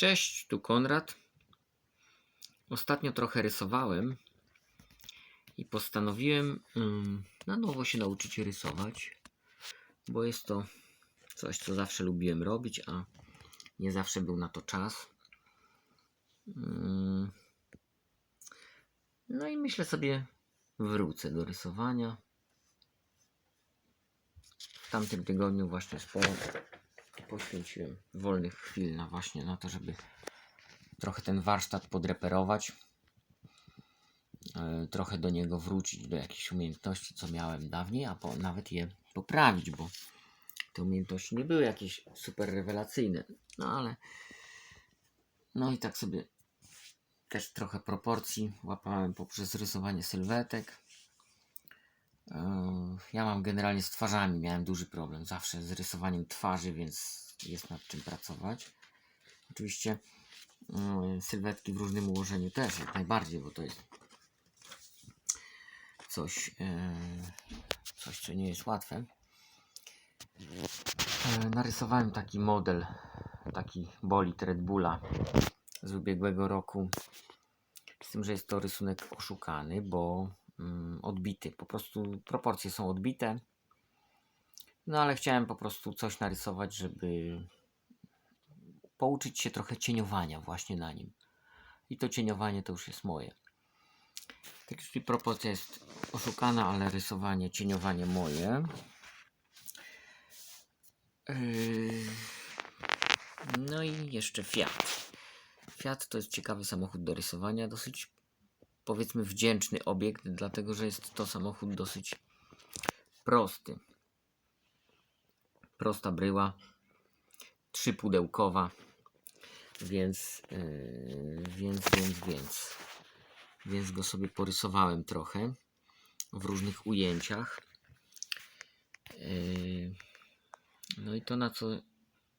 Cześć, tu Konrad. Ostatnio trochę rysowałem i postanowiłem ym, na nowo się nauczyć rysować, bo jest to coś, co zawsze lubiłem robić, a nie zawsze był na to czas. Ym, No i myślę sobie, wrócę do rysowania. W tamtym tygodniu właśnie sporo poświęciłem wolnych chwil na właśnie na to, żeby trochę ten warsztat podreperować. e, Trochę do niego wrócić, do jakichś umiejętności, co miałem dawniej, a po, nawet je poprawić, bo te umiejętności nie były jakieś super rewelacyjne. No ale no i tak sobie też trochę proporcji łapałem poprzez rysowanie sylwetek. Ja mam generalnie z twarzami, miałem duży problem zawsze z rysowaniem twarzy, więc jest nad czym pracować. Oczywiście yy, sylwetki w różnym ułożeniu też, jak najbardziej, bo to jest coś, yy, coś co nie jest łatwe. Yy, Narysowałem taki model, taki bolid Red Bulla z ubiegłego roku. Z tym, że jest to rysunek oszukany, bo mm, odbity. Po prostu proporcje są odbite. No ale chciałem po prostu coś narysować, żeby pouczyć się trochę cieniowania właśnie na nim. I to cieniowanie to już jest moje. Tak czyli proporcja jest oszukana, ale rysowanie, cieniowanie moje. Yy, No i jeszcze Fiat. Fiat to jest ciekawy samochód do rysowania, dosyć powiedzmy wdzięczny obiekt, dlatego że jest to samochód dosyć prosty. Prosta bryła, trzypudełkowa, więc, yy, więc, więc, więc, więc go sobie porysowałem trochę w różnych ujęciach. Yy, no i to na co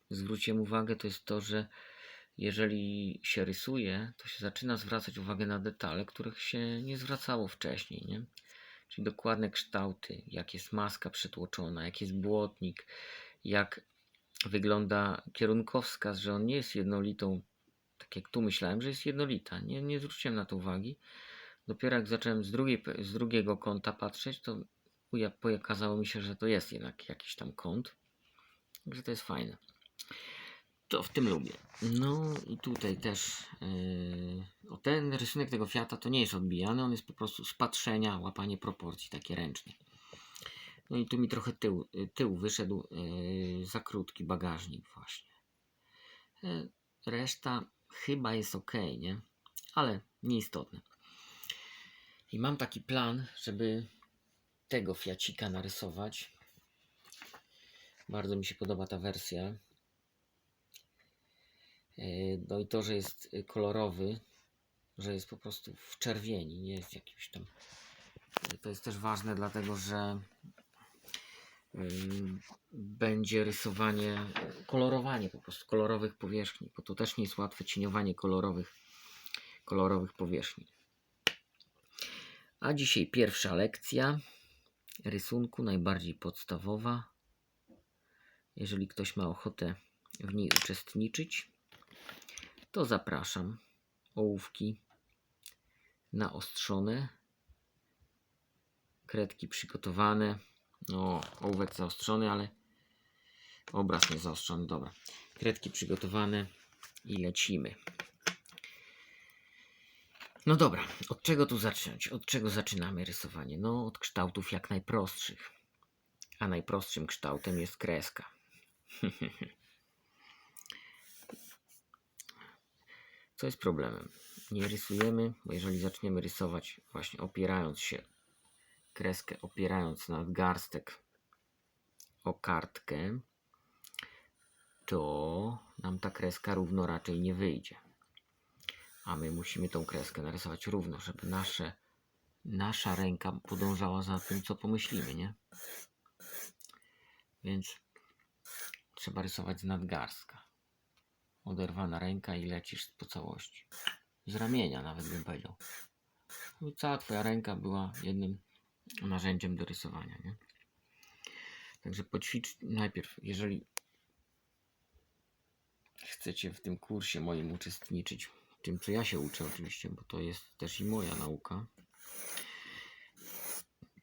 zwróciłem uwagę to jest to, że jeżeli się rysuje, to się zaczyna zwracać uwagę na detale, których się nie zwracało wcześniej, nie? Czyli dokładne kształty, jak jest maska przetłoczona, jak jest błotnik, jak wygląda kierunkowskaz, że on nie jest jednolitą, tak jak tu myślałem, że jest jednolita. Nie, nie zwróciłem na to uwagi. Dopiero jak zacząłem z, drugiej, z drugiego kąta patrzeć, to uja- okazało mi się, że to jest jednak jakiś tam kąt. Także to jest fajne. To w tym lubię. No i tutaj też yy, ten rysunek tego Fiata to nie jest odbijany, on jest po prostu z patrzenia, łapanie proporcji, takie ręcznie. No i tu mi trochę tył, y, tył wyszedł, yy, za krótki bagażnik właśnie. Yy, reszta chyba jest ok, nie? Ale nieistotne. I mam taki plan, żeby tego Fiacika narysować. Bardzo mi się podoba ta wersja. E, No i to, że jest y, kolorowy, że jest po prostu w czerwieni, nie jest jakimś tam. y, To jest też ważne, dlatego że będzie rysowanie, kolorowanie po prostu kolorowych powierzchni, bo to też nie jest łatwe cieniowanie kolorowych, kolorowych powierzchni. A dzisiaj pierwsza lekcja rysunku, najbardziej podstawowa. Jeżeli ktoś ma ochotę w niej uczestniczyć, to zapraszam. Ołówki naostrzone, kredki przygotowane. No, ołówek zaostrzony, ale obraz nie zaostrzony. Dobra. Kredki przygotowane i lecimy. No dobra, od czego tu zacząć? Od czego zaczynamy rysowanie? No, od kształtów jak najprostszych. A najprostszym kształtem jest kreska. Co jest problemem? Nie rysujemy, bo jeżeli zaczniemy rysować właśnie opierając się, kreskę opierając na garstek o kartkę, to nam ta kreska równo raczej nie wyjdzie. A my musimy tą kreskę narysować równo, żeby nasze, nasza ręka podążała za tym, co pomyślimy, nie? Więc trzeba rysować z nadgarstka oderwana ręka i lecisz po całości. Z ramienia nawet bym powiedział. I cała twoja ręka była jednym narzędziem do rysowania, nie? Także poćwicz najpierw, jeżeli chcecie w tym kursie moim uczestniczyć, w tym co ja się uczę oczywiście, bo to jest też i moja nauka.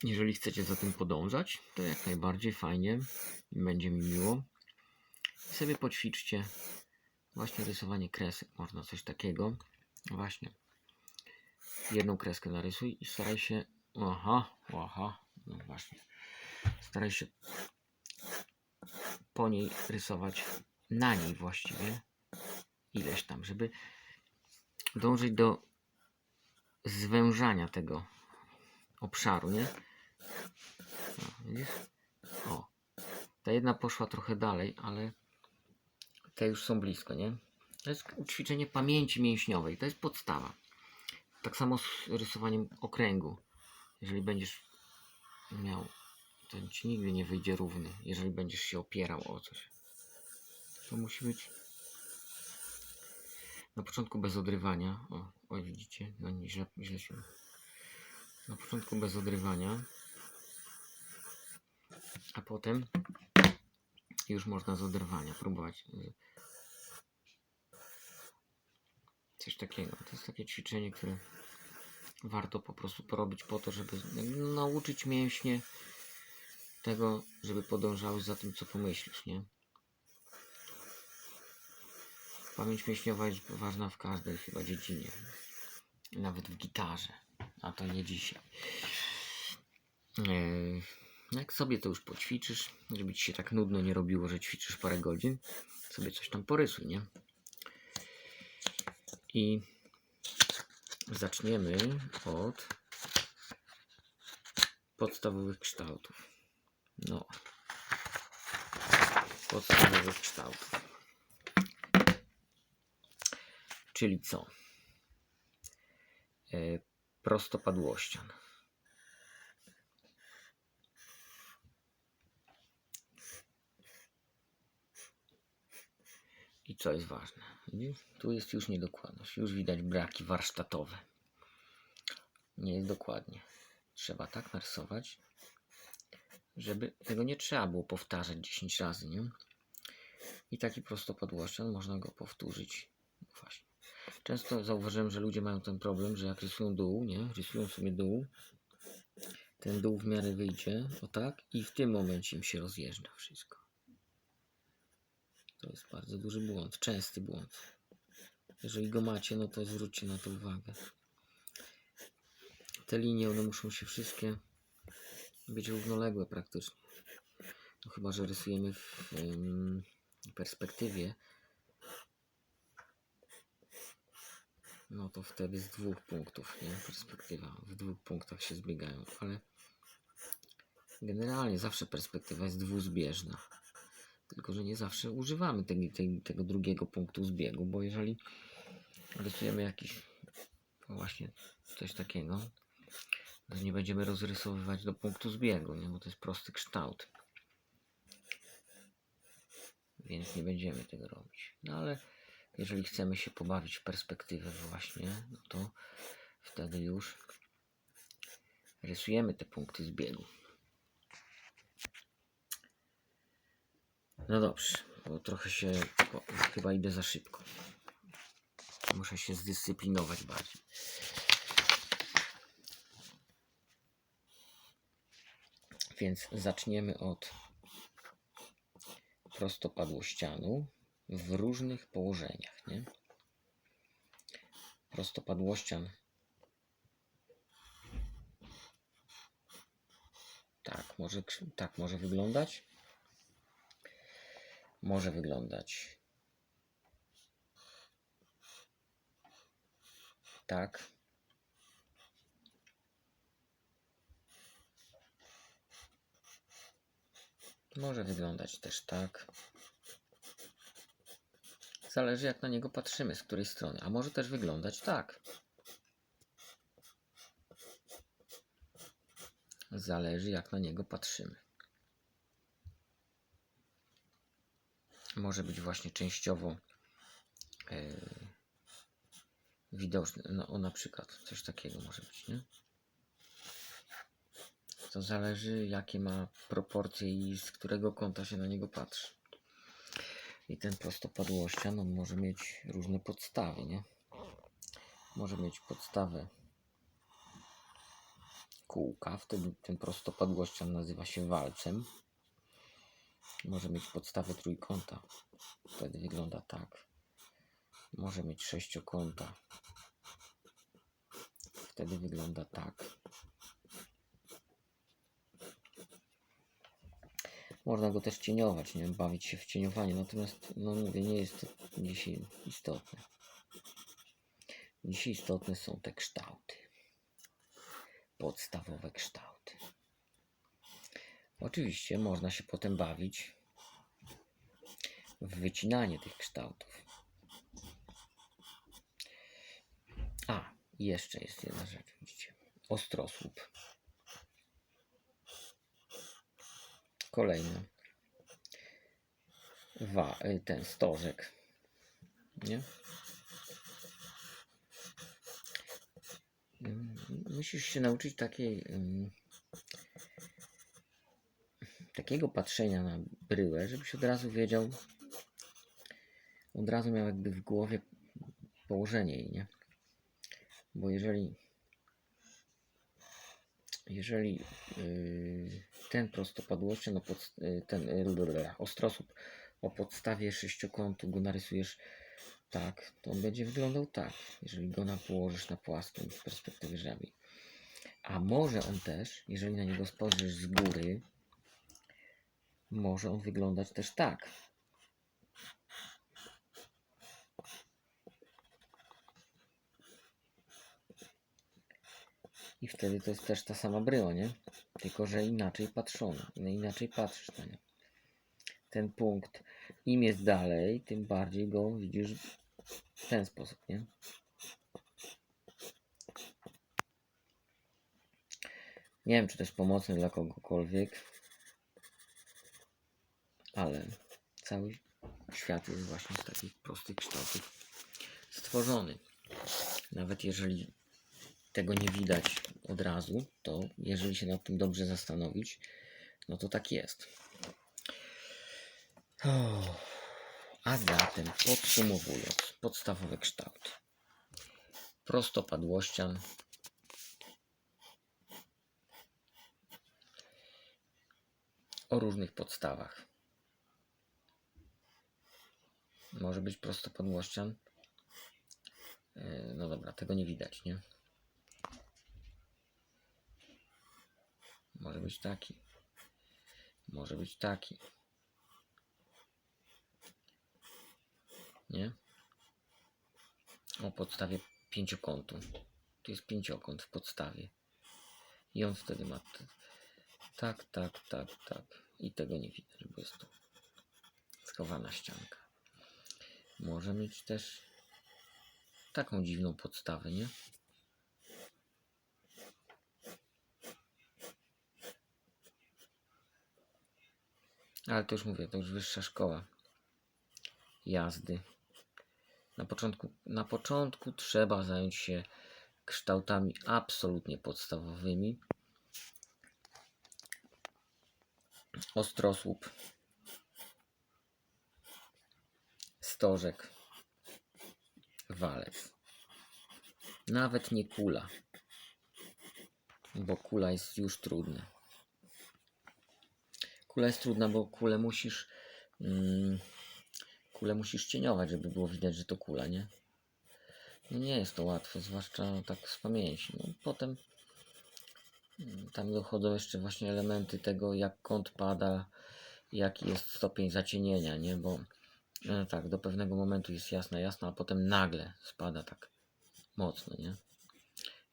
Jeżeli chcecie za tym podążać, to jak najbardziej fajnie, będzie mi miło. I sobie poćwiczcie właśnie rysowanie kresek, można coś takiego. Właśnie. Jedną kreskę narysuj i staraj się. Aha, aha, no właśnie. Staraj się po niej rysować na niej właściwie ileś tam, żeby dążyć do zwężania tego obszaru, nie? No, widzisz? O. Ta jedna poszła trochę dalej, ale te już są blisko, nie? To jest ćwiczenie pamięci mięśniowej. To jest podstawa. Tak samo z rysowaniem okręgu. Jeżeli będziesz miał, to ci nigdy nie wyjdzie równy, jeżeli będziesz się opierał o coś. To musi być na początku bez odrywania. O, oj widzicie, no nie, źle, źle się. Na początku bez odrywania, a potem już można z oderwania próbować. Coś takiego. To jest takie ćwiczenie, które warto po prostu porobić po to, żeby nauczyć mięśnie tego, żeby podążały za tym, co pomyślisz, nie? Pamięć mięśniowa jest ważna w każdej chyba dziedzinie. Nawet w gitarze. A to nie dzisiaj. Eee, Jak sobie to już poćwiczysz, żeby ci się tak nudno nie robiło, że ćwiczysz parę godzin, sobie coś tam porysuj, nie? I zaczniemy od podstawowych kształtów. No. Podstawowych kształtów. Czyli co? E, prostopadłościan. I co jest ważne? Tu jest już niedokładność. Już widać braki warsztatowe. Nie jest dokładnie. Trzeba tak narysować, żeby tego nie trzeba było powtarzać 10 razy, nie? I taki prostopadłościan można go powtórzyć. Właśnie. Często zauważyłem, że ludzie mają ten problem, że jak rysują dół, nie? Rysują sobie dół, ten dół w miarę wyjdzie, o tak, i w tym momencie im się rozjeżdża wszystko. To jest bardzo duży błąd, częsty błąd. Jeżeli go macie, no to zwróćcie na to uwagę. Te linie, one muszą się wszystkie być równoległe praktycznie. No chyba, że rysujemy w em, perspektywie, no to wtedy z dwóch punktów, nie? Perspektywa w dwóch punktach się zbiegają, ale generalnie zawsze perspektywa jest dwuzbieżna. Tylko, że nie zawsze używamy tej, tej, tego drugiego punktu zbiegu, bo jeżeli rysujemy jakiś no właśnie coś takiego, to nie będziemy rozrysowywać do punktu zbiegu, nie? bo to jest prosty kształt. Więc nie będziemy tego robić. No ale jeżeli chcemy się pobawić w perspektywę właśnie, no to wtedy już rysujemy te punkty zbiegu. No dobrze, bo trochę się bo chyba idę za szybko. Muszę się zdyscyplinować bardziej. Więc zaczniemy od prostopadłościanu w różnych położeniach, nie? Prostopadłościan tak może, tak może wyglądać. Może wyglądać tak. Może wyglądać też tak. Zależy jak na niego patrzymy, z której strony. A może też wyglądać tak. Zależy jak na niego patrzymy. Może być właśnie częściowo e, widoczny. No, o, na przykład coś takiego może być, nie? To zależy jakie ma proporcje i z którego kąta się na niego patrzy. I ten prostopadłościan on może mieć różne podstawy, nie? Może mieć podstawę kółka, wtedy ten prostopadłościan nazywa się walcem. Może mieć podstawę trójkąta, wtedy wygląda tak. Może mieć sześciokąta, wtedy wygląda tak. Można go też cieniować, nie? bawić się w cieniowanie, natomiast no mówię, nie jest to dzisiaj istotne. Dzisiaj istotne są te kształty. Podstawowe kształty. Oczywiście można się potem bawić w wycinanie tych kształtów. A, jeszcze jest jedna rzecz, widzicie. Ostrosłup. Kolejny. Wa, y, ten stożek. Nie? Musisz się nauczyć takiej ym, takiego patrzenia na bryłę, żebyś od razu wiedział, od razu miał jakby w głowie położenie jej, nie? Bo jeżeli jeżeli yy, ten prostopadłościan, no pod, yy, ten yy, ostrosłup o podstawie sześciokątu go narysujesz tak, to on będzie wyglądał tak, jeżeli go położysz na płaskim z perspektywy żabi. A może on też, jeżeli na niego spojrzysz z góry, może on wyglądać też tak. I wtedy to jest też ta sama bryła, nie? Tylko, że inaczej patrzona. Inaczej patrzysz na nią. Ten punkt, im jest dalej, tym bardziej go widzisz w ten sposób, nie? Nie wiem, czy to jest pomocne dla kogokolwiek, ale cały świat jest właśnie z takich prostych kształtów stworzony. Nawet jeżeli tego nie widać od razu, to jeżeli się nad tym dobrze zastanowić, no to tak jest. O, A zatem podsumowując, podstawowy kształt. Prostopadłościan. O różnych podstawach. Może być prostopadłościan. Yy, No dobra, tego nie widać, nie? Może być taki. Może być taki. Nie? O podstawie pięciokątu. Tu jest pięciokąt w podstawie. I on wtedy ma tak, tak, tak, tak. I tego nie widać, bo jest tu schowana ścianka. Może mieć też taką dziwną podstawę, nie? Ale to już mówię, to już wyższa szkoła jazdy. Na początku, na początku trzeba zająć się kształtami absolutnie podstawowymi. Ostrosłup, stożek, walec. Nawet nie kula, bo kula jest już trudna. Kula jest trudna, bo kulę musisz. Mm, kulę musisz cieniować, żeby było widać, że to kula, nie? No nie jest to łatwe, zwłaszcza tak z pamięci. No, potem mm, tam dochodzą jeszcze właśnie elementy tego, jak kąt pada, jaki jest stopień zacienienia, nie? Bo tak, do pewnego momentu jest jasna, jasna, a potem nagle spada tak mocno, nie?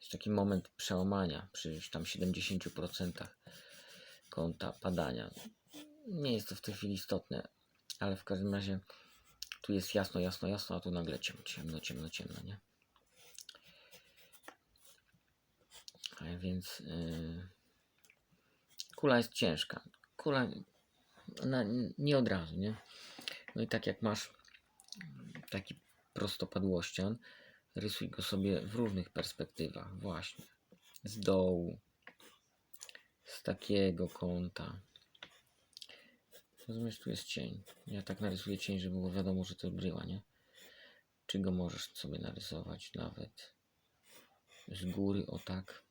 Jest taki moment przełamania przy tam 70% kąta padania. Nie jest to w tej chwili istotne, ale w każdym razie tu jest jasno, jasno, jasno, a tu nagle ciemno, ciemno, ciemno, ciemno, nie? A więc yy, kula jest ciężka. Kula ona nie od razu, nie? No i tak jak masz taki prostopadłościan, rysuj go sobie w różnych perspektywach, właśnie. Z dołu, z takiego kąta, Rozumiesz, tu jest cień. Ja tak narysuję cień, żeby było wiadomo, że to bryła, nie? Czy go możesz sobie narysować nawet z góry, o tak.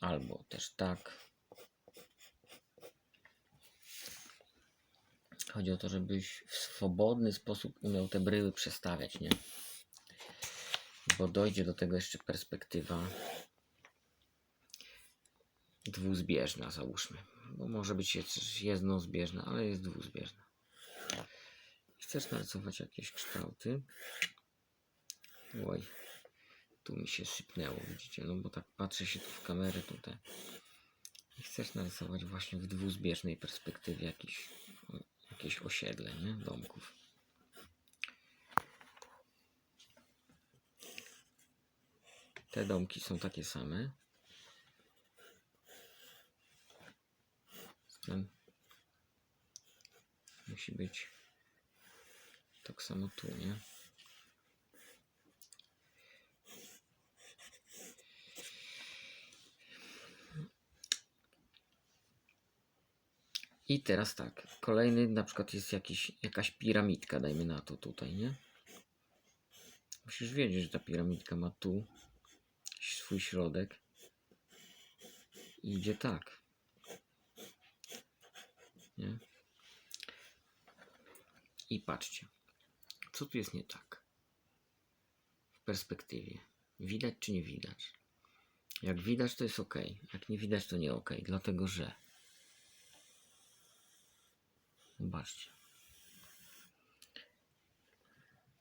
Albo też tak. Chodzi o to, żebyś w swobodny sposób umiał te bryły przestawiać, nie? Bo dojdzie do tego jeszcze perspektywa dwuzbieżna, załóżmy. Bo może być jednozbieżna, ale jest dwuzbieżna. Chcesz narysować jakieś kształty? Oj, tu mi się sypnęło, widzicie? No bo tak patrzę się tu w kamerę tutaj. I chcesz narysować właśnie w dwuzbieżnej perspektywie jakiś, jakieś osiedle, nie? Domków. Te domki są takie same. Ten musi być tak samo tu, nie? I teraz tak, kolejny na przykład jest jakiś, jakaś piramidka, dajmy na to tutaj, nie? Musisz wiedzieć, że ta piramidka ma tu swój środek. I idzie tak. Nie? I patrzcie, co tu jest nie tak? W perspektywie. Widać czy nie widać? Jak widać, to jest ok. Jak nie widać, to nie ok. Dlatego, że. Zobaczcie.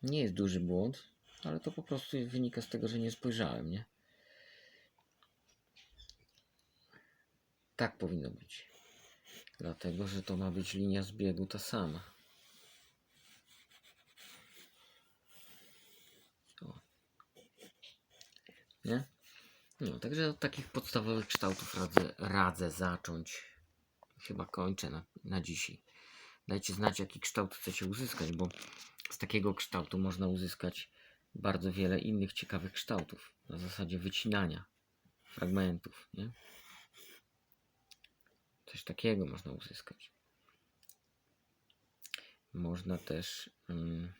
Nie jest duży błąd, ale to po prostu wynika z tego, że nie spojrzałem, nie? Tak powinno być. Dlatego, że to ma być linia zbiegu ta sama. O. Nie? No, także od takich podstawowych kształtów radzę, radzę zacząć. Chyba kończę na, na dzisiaj. Dajcie znać, jaki kształt chcecie uzyskać, bo z takiego kształtu można uzyskać bardzo wiele innych ciekawych kształtów. Na zasadzie wycinania fragmentów, nie? Coś takiego można uzyskać. Można też mm,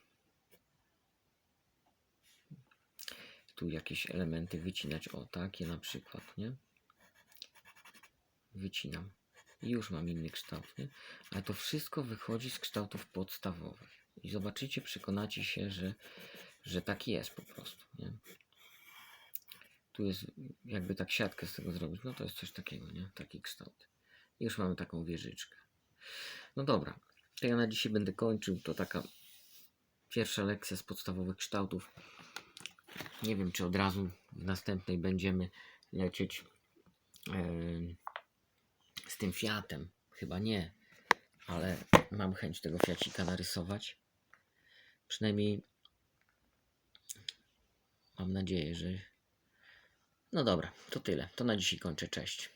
tu jakieś elementy wycinać. O, takie na przykład, nie? Wycinam. I już mam inny kształt, nie? Ale to wszystko wychodzi z kształtów podstawowych. I zobaczycie, przekonacie się, że, że tak jest po prostu, nie? Tu jest, jakby tak siatkę z tego zrobić, no to jest coś takiego, nie? Taki kształt. I już mamy taką wieżyczkę. No dobra, to ja na dzisiaj będę kończył. To taka pierwsza lekcja z podstawowych kształtów. Nie wiem, czy od razu w następnej będziemy lecieć em, z tym Fiatem. Chyba nie, ale mam chęć tego Fiacika narysować. Przynajmniej mam nadzieję, że. No dobra, to tyle. To na dzisiaj kończę. Cześć.